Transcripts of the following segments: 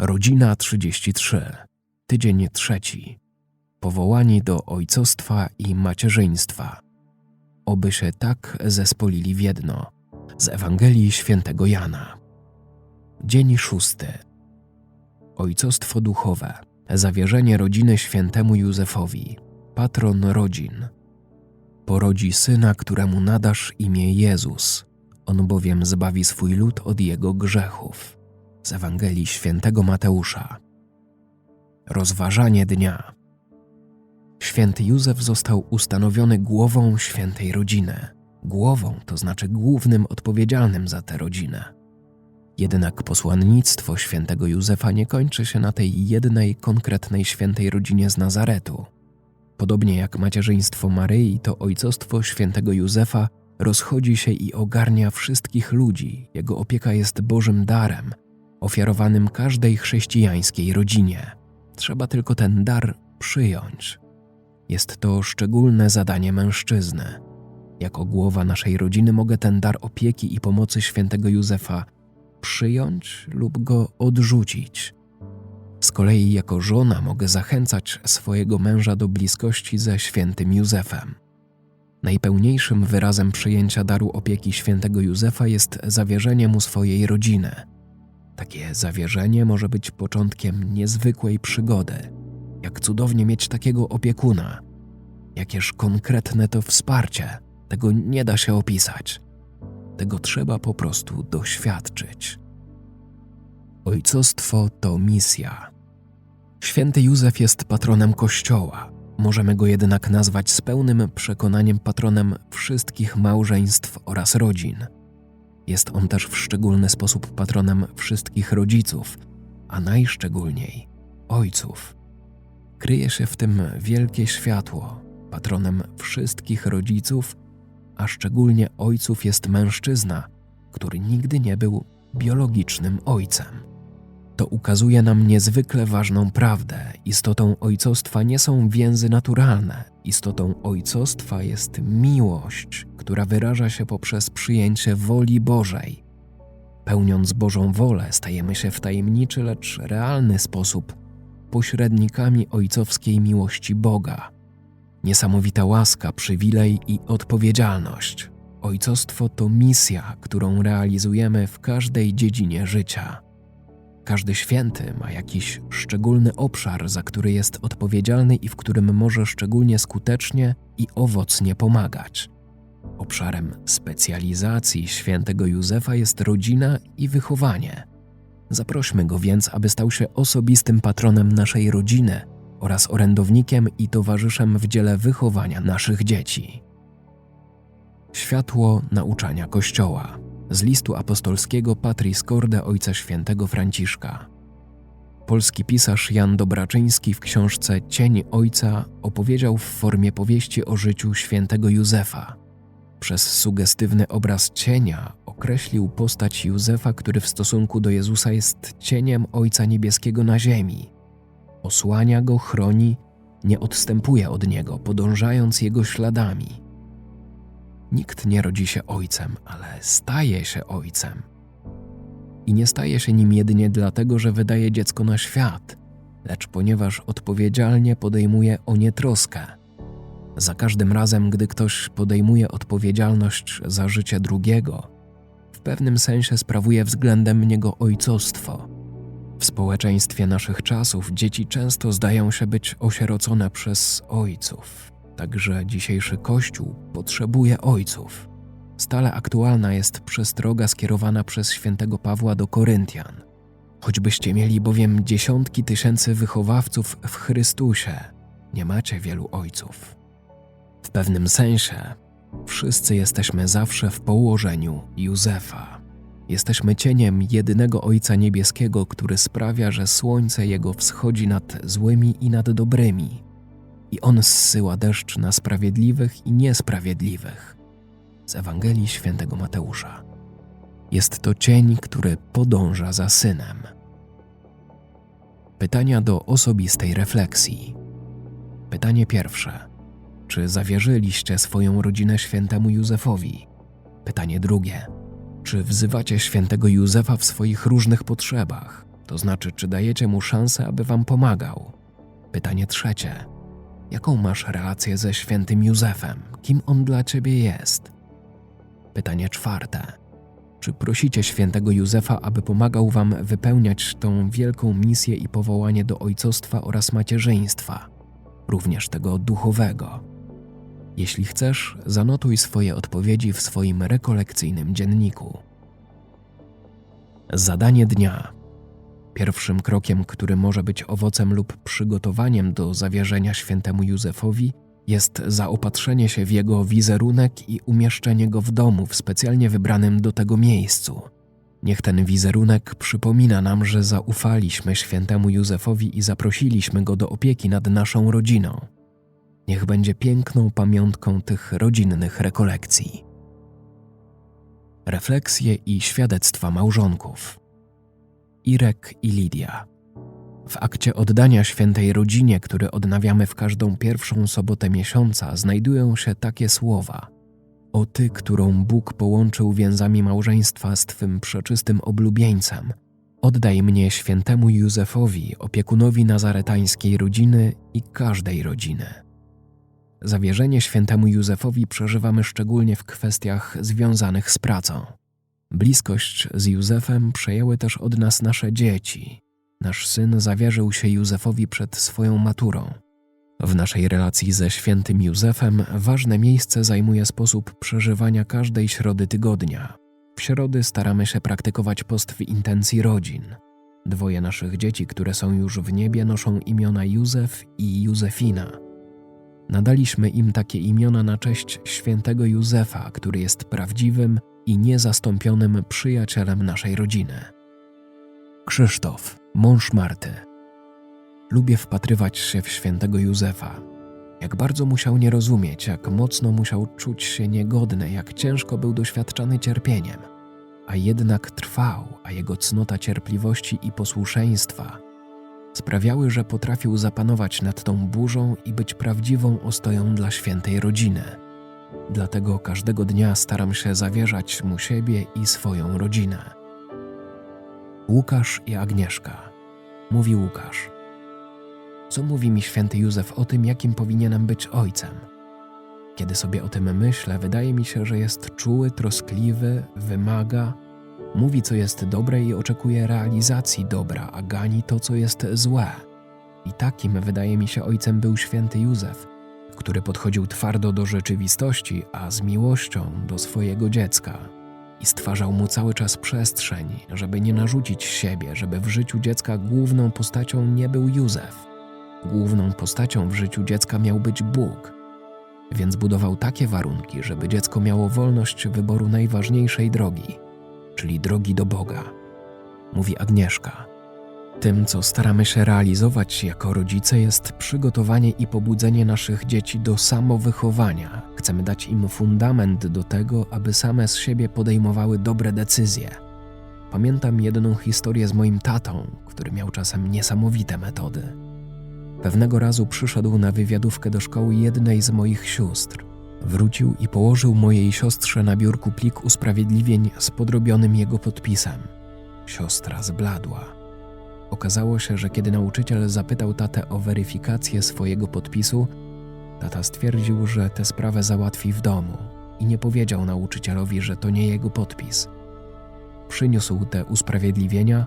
Rodzina 33. Tydzień trzeci. Powołani do ojcostwa i macierzyństwa. Oby się tak zespolili w jedno. Z Ewangelii Świętego Jana. Dzień szósty. Ojcostwo duchowe. Zawierzenie rodziny świętemu Józefowi. Patron rodzin. Porodzi syna, któremu nadasz imię Jezus. On bowiem zbawi swój lud od jego grzechów z Ewangelii Świętego Mateusza. Rozważanie dnia. Święty Józef został ustanowiony głową świętej rodziny. Głową, to znaczy głównym odpowiedzialnym za tę rodzinę. Jednak posłannictwo świętego Józefa nie kończy się na tej jednej konkretnej świętej rodzinie z Nazaretu. Podobnie jak macierzyństwo Maryi, to ojcostwo świętego Józefa rozchodzi się i ogarnia wszystkich ludzi. Jego opieka jest Bożym darem – ofiarowanym każdej chrześcijańskiej rodzinie. Trzeba tylko ten dar przyjąć. Jest to szczególne zadanie mężczyzny. Jako głowa naszej rodziny mogę ten dar opieki i pomocy świętego Józefa przyjąć lub go odrzucić. Z kolei jako żona mogę zachęcać swojego męża do bliskości ze świętym Józefem. Najpełniejszym wyrazem przyjęcia daru opieki świętego Józefa jest zawierzenie mu swojej rodziny – takie zawierzenie może być początkiem niezwykłej przygody. Jak cudownie mieć takiego opiekuna. Jakież konkretne to wsparcie. Tego nie da się opisać. Tego trzeba po prostu doświadczyć. Ojcostwo to misja. Święty Józef jest patronem Kościoła. Możemy go jednak nazwać z pełnym przekonaniem patronem wszystkich małżeństw oraz rodzin – jest on też w szczególny sposób patronem wszystkich rodziców, a najszczególniej ojców. Kryje się w tym wielkie światło. Patronem wszystkich rodziców, a szczególnie ojców jest mężczyzna, który nigdy nie był biologicznym ojcem. To ukazuje nam niezwykle ważną prawdę. Istotą ojcostwa nie są więzy naturalne. Istotą ojcostwa jest miłość, która wyraża się poprzez przyjęcie woli Bożej. Pełniąc Bożą wolę, stajemy się w tajemniczy, lecz realny sposób pośrednikami ojcowskiej miłości Boga. Niesamowita łaska, przywilej i odpowiedzialność. Ojcostwo to misja, którą realizujemy w każdej dziedzinie życia. Każdy święty ma jakiś szczególny obszar, za który jest odpowiedzialny i w którym może szczególnie skutecznie i owocnie pomagać. Obszarem specjalizacji świętego Józefa jest rodzina i wychowanie. Zaprośmy go więc, aby stał się osobistym patronem naszej rodziny oraz orędownikiem i towarzyszem w dziele wychowania naszych dzieci. Światło nauczania Kościoła z listu apostolskiego Patris Corde Ojca Świętego Franciszka. Polski pisarz Jan Dobraczyński w książce Cień Ojca opowiedział w formie powieści o życiu świętego Józefa. Przez sugestywny obraz cienia określił postać Józefa, który w stosunku do Jezusa jest cieniem Ojca Niebieskiego na ziemi. Osłania go, chroni, nie odstępuje od niego, podążając jego śladami – Nikt nie rodzi się ojcem, ale staje się ojcem. I nie staje się nim jedynie dlatego, że wydaje dziecko na świat, lecz ponieważ odpowiedzialnie podejmuje o nie troskę. Za każdym razem, gdy ktoś podejmuje odpowiedzialność za życie drugiego, w pewnym sensie sprawuje względem niego ojcostwo. W społeczeństwie naszych czasów dzieci często zdają się być osierocone przez ojców, Także dzisiejszy Kościół potrzebuje ojców. Stale aktualna jest przestroga skierowana przez świętego Pawła do Koryntian. Choćbyście mieli bowiem dziesiątki tysięcy wychowawców w Chrystusie, nie macie wielu ojców. W pewnym sensie wszyscy jesteśmy zawsze w położeniu Józefa. Jesteśmy cieniem jedynego Ojca Niebieskiego, który sprawia, że słońce Jego wschodzi nad złymi i nad dobrymi, i On zsyła deszcz na sprawiedliwych i niesprawiedliwych. Z Ewangelii Świętego Mateusza. Jest to cień, który podąża za synem. Pytania do osobistej refleksji. Pytanie pierwsze. Czy zawierzyliście swoją rodzinę świętemu Józefowi? Pytanie drugie. Czy wzywacie świętego Józefa w swoich różnych potrzebach, To znaczy, czy dajecie mu szansę, aby wam pomagał? Pytanie trzecie. Jaką masz relację ze świętym Józefem? Kim on dla ciebie jest? Pytanie czwarte. Czy prosicie świętego Józefa, aby pomagał wam wypełniać tą wielką misję i powołanie do ojcostwa oraz macierzyństwa, również tego duchowego? Jeśli chcesz, zanotuj swoje odpowiedzi w swoim rekolekcyjnym dzienniku. Zadanie dnia. Pierwszym krokiem, który może być owocem lub przygotowaniem do zawierzenia świętemu Józefowi, jest zaopatrzenie się w jego wizerunek i umieszczenie go w domu w specjalnie wybranym do tego miejscu. Niech ten wizerunek przypomina nam, że zaufaliśmy świętemu Józefowi i zaprosiliśmy go do opieki nad naszą rodziną. Niech będzie piękną pamiątką tych rodzinnych rekolekcji. Refleksje i świadectwa małżonków. Irek i Lidia. W akcie oddania świętej rodzinie, który odnawiamy w każdą pierwszą sobotę miesiąca, znajdują się takie słowa: O ty, którą Bóg połączył więzami małżeństwa z twym przeczystym oblubieńcem, oddaj mnie świętemu Józefowi, opiekunowi nazaretańskiej rodziny i każdej rodziny. Zawierzenie świętemu Józefowi przeżywamy szczególnie w kwestiach związanych z pracą. Bliskość z Józefem przejęły też od nas nasze dzieci. Nasz syn zawierzył się Józefowi przed swoją maturą. W naszej relacji ze świętym Józefem ważne miejsce zajmuje sposób przeżywania każdej środy tygodnia. W środy staramy się praktykować post w intencji rodzin. Dwoje naszych dzieci, które są już w niebie, noszą imiona Józef i Józefina. Nadaliśmy im takie imiona na cześć świętego Józefa, który jest prawdziwym i niezastąpionym przyjacielem naszej rodziny. Krzysztof, mąż Marty. Lubię wpatrywać się w świętego Józefa. Jak bardzo musiał nie rozumieć, jak mocno musiał czuć się niegodny, jak ciężko był doświadczany cierpieniem. A jednak trwał, a jego cnota cierpliwości i posłuszeństwa sprawiały, że potrafił zapanować nad tą burzą i być prawdziwą ostoją dla świętej rodziny. Dlatego każdego dnia staram się zawierzać mu siebie i swoją rodzinę. Łukasz i Agnieszka. Mówi Łukasz. Co mówi mi święty Józef o tym, jakim powinienem być ojcem? Kiedy sobie o tym myślę, wydaje mi się, że jest czuły, troskliwy, wymaga, mówi, co jest dobre i oczekuje realizacji dobra, a gani to, co jest złe. I takim, wydaje mi się, ojcem był święty Józef, który podchodził twardo do rzeczywistości, a z miłością do swojego dziecka. I stwarzał mu cały czas przestrzeń, żeby nie narzucić siebie, żeby w życiu dziecka główną postacią nie był Józef. Główną postacią w życiu dziecka miał być Bóg. Więc budował takie warunki, żeby dziecko miało wolność wyboru najważniejszej drogi, czyli drogi do Boga. Mówi Agnieszka. Tym, co staramy się realizować jako rodzice, jest przygotowanie i pobudzenie naszych dzieci do samowychowania. Chcemy dać im fundament do tego, aby same z siebie podejmowały dobre decyzje. Pamiętam jedną historię z moim tatą, który miał czasem niesamowite metody. Pewnego razu przyszedł na wywiadówkę do szkoły jednej z moich sióstr. Wrócił i położył mojej siostrze na biurku plik usprawiedliwień z podrobionym jego podpisem. Siostra zbladła. Okazało się, że kiedy nauczyciel zapytał tatę o weryfikację swojego podpisu, tata stwierdził, że tę sprawę załatwi w domu i nie powiedział nauczycielowi, że to nie jego podpis. Przyniósł te usprawiedliwienia,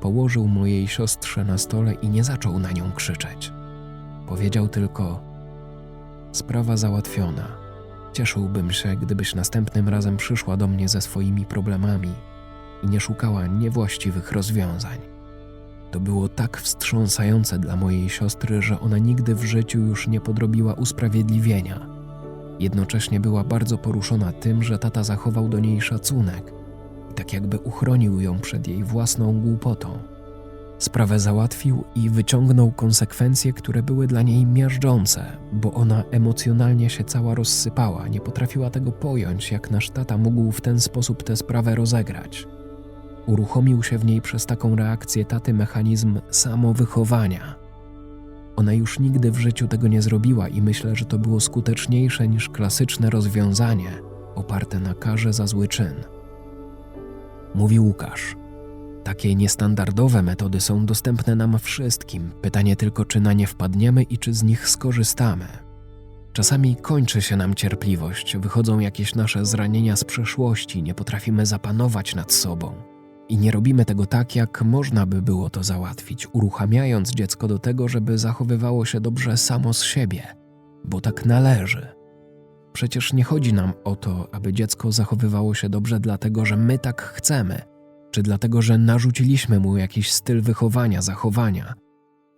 położył mojej siostrze na stole i nie zaczął na nią krzyczeć. Powiedział tylko: Sprawa załatwiona. Cieszyłbym się, gdybyś następnym razem przyszła do mnie ze swoimi problemami i nie szukała niewłaściwych rozwiązań. To było tak wstrząsające dla mojej siostry, że ona nigdy w życiu już nie podrobiła usprawiedliwienia. Jednocześnie była bardzo poruszona tym, że tata zachował do niej szacunek i tak jakby uchronił ją przed jej własną głupotą. Sprawę załatwił i wyciągnął konsekwencje, które były dla niej miażdżące, bo ona emocjonalnie się cała rozsypała, nie potrafiła tego pojąć, jak nasz tata mógł w ten sposób tę sprawę rozegrać. Uruchomił się w niej przez taką reakcję taty mechanizm samowychowania. Ona już nigdy w życiu tego nie zrobiła i myślę, że to było skuteczniejsze niż klasyczne rozwiązanie oparte na karze za zły czyn. Mówi Łukasz. Takie niestandardowe metody są dostępne nam wszystkim. Pytanie tylko, czy na nie wpadniemy i czy z nich skorzystamy. Czasami kończy się nam cierpliwość, wychodzą jakieś nasze zranienia z przeszłości, nie potrafimy zapanować nad sobą. I nie robimy tego tak, jak można by było to załatwić, uruchamiając dziecko do tego, żeby zachowywało się dobrze samo z siebie, bo tak należy. Przecież nie chodzi nam o to, aby dziecko zachowywało się dobrze dlatego, że my tak chcemy, czy dlatego, że narzuciliśmy mu jakiś styl wychowania, zachowania.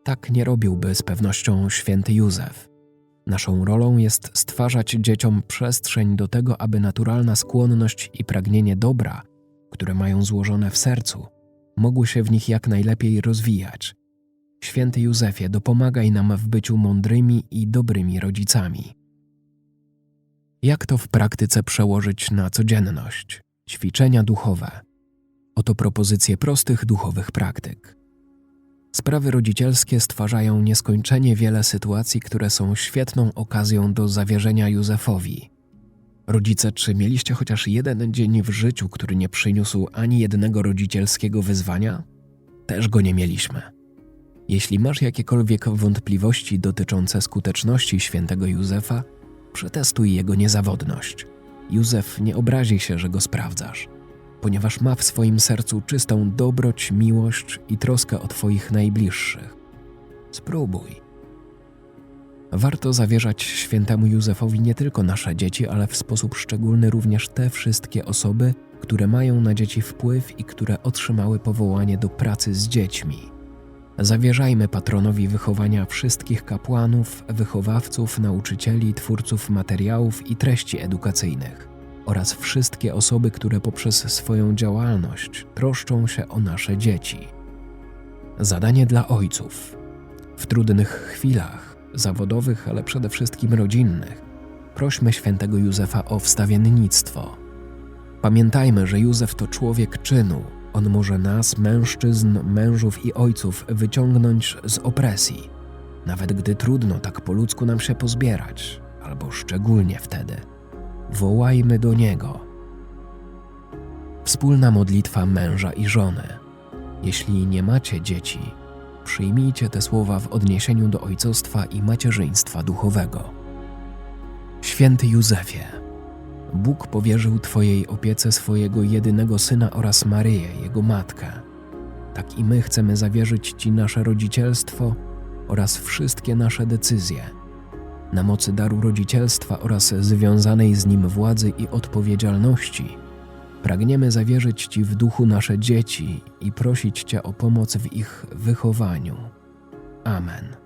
Tak nie robiłby z pewnością święty Józef. Naszą rolą jest stwarzać dzieciom przestrzeń do tego, aby naturalna skłonność i pragnienie dobra, które mają złożone w sercu, mogły się w nich jak najlepiej rozwijać. Święty Józefie, dopomagaj nam w byciu mądrymi i dobrymi rodzicami. Jak to w praktyce przełożyć na codzienność? Ćwiczenia duchowe. Oto propozycje prostych duchowych praktyk. Sprawy rodzicielskie stwarzają nieskończenie wiele sytuacji, które są świetną okazją do zawierzenia Józefowi. Rodzice, czy mieliście chociaż jeden dzień w życiu, który nie przyniósł ani jednego rodzicielskiego wyzwania? Też go nie mieliśmy. Jeśli masz jakiekolwiek wątpliwości dotyczące skuteczności świętego Józefa, przetestuj jego niezawodność. Józef nie obrazi się, że go sprawdzasz, ponieważ ma w swoim sercu czystą dobroć, miłość i troskę o Twoich najbliższych. Spróbuj. Warto zawierzać świętemu Józefowi nie tylko nasze dzieci, ale w sposób szczególny również te wszystkie osoby, które mają na dzieci wpływ i które otrzymały powołanie do pracy z dziećmi. Zawierzajmy patronowi wychowania wszystkich kapłanów, wychowawców, nauczycieli, twórców materiałów i treści edukacyjnych oraz wszystkie osoby, które poprzez swoją działalność troszczą się o nasze dzieci. Zadanie dla ojców. W trudnych chwilach, zawodowych, ale przede wszystkim rodzinnych, prośmy świętego Józefa o wstawiennictwo. Pamiętajmy, że Józef to człowiek czynu. On może nas, mężczyzn, mężów i ojców, wyciągnąć z opresji, nawet gdy trudno tak po ludzku nam się pozbierać, albo szczególnie wtedy. Wołajmy do Niego. Wspólna modlitwa męża i żony. Jeśli nie macie dzieci, przyjmijcie te słowa w odniesieniu do ojcostwa i macierzyństwa duchowego. Święty Józefie, Bóg powierzył Twojej opiece swojego jedynego syna oraz Maryję, jego matkę. Tak i my chcemy zawierzyć Ci nasze rodzicielstwo oraz wszystkie nasze decyzje. Na mocy daru rodzicielstwa oraz związanej z nim władzy i odpowiedzialności, pragniemy zawierzyć Ci w duchu nasze dzieci i prosić Cię o pomoc w ich wychowaniu. Amen.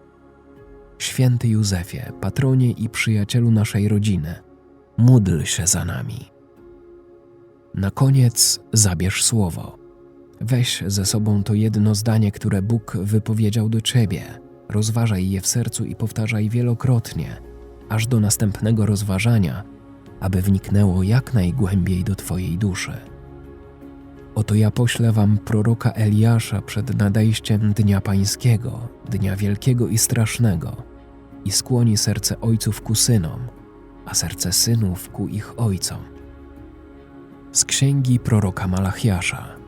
Święty Józefie, patronie i przyjacielu naszej rodziny, módl się za nami. Na koniec zabierz słowo. Weź ze sobą to jedno zdanie, które Bóg wypowiedział do ciebie. Rozważaj je w sercu i powtarzaj wielokrotnie, aż do następnego rozważania, aby wniknęło jak najgłębiej do Twojej duszy. Oto ja poślę Wam proroka Eliasza przed nadejściem Dnia Pańskiego, Dnia Wielkiego i Strasznego, i skłoni serce ojców ku synom, a serce synów ku ich ojcom. Z księgi proroka Malachiasza.